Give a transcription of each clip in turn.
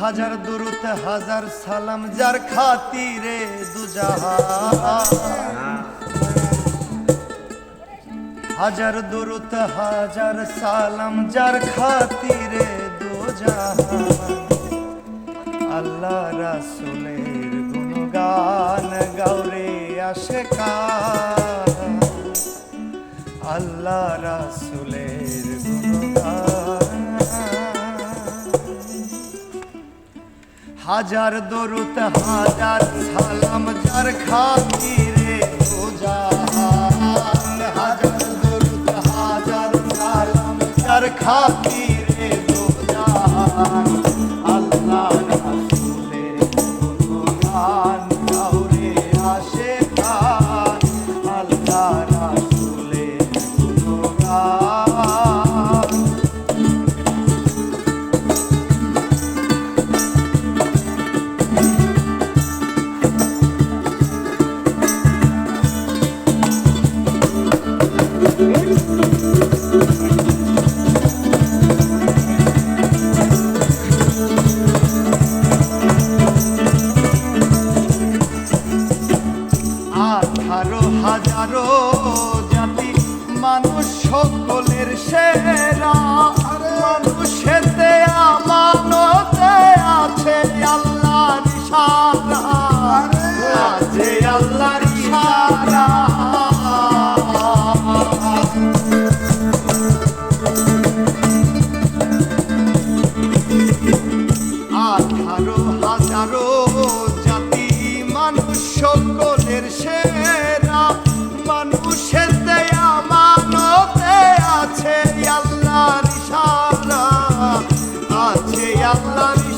হাজার দুরুত হাজার সালাম যার খাতিরে দুজাহান। হাজার দুরুত হাজার সালাম যার খাতিরে দুজাহান। আল্লাহ রাসুলের গুণগান গাউরে আসে আল্লাহ রাসুলের গুণগান হাজার দরুত হাজার সালাম যার খাতিরে জাহান হাজার দরুত হাজার সালাম যার খাবি রে মানুষ সকলের সেরা। মানুষেতে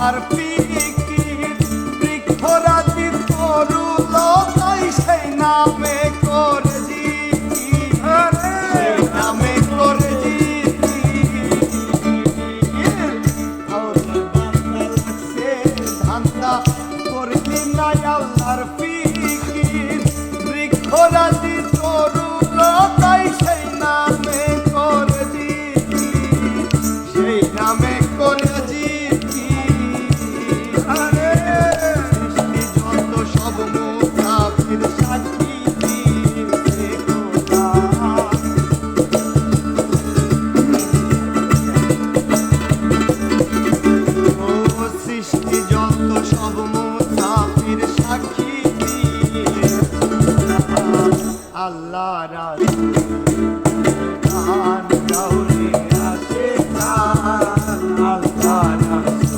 আল্লাহর পিকির আল্লাহ রাসূল আল্লাহ রাসূল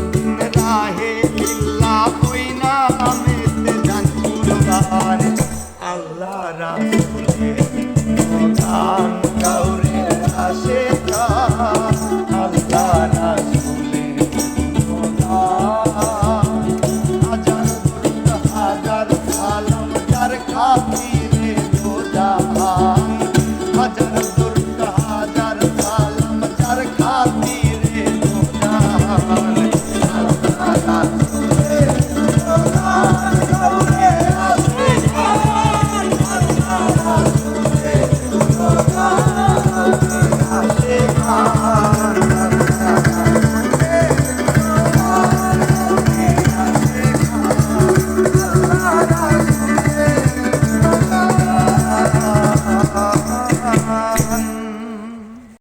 Oh.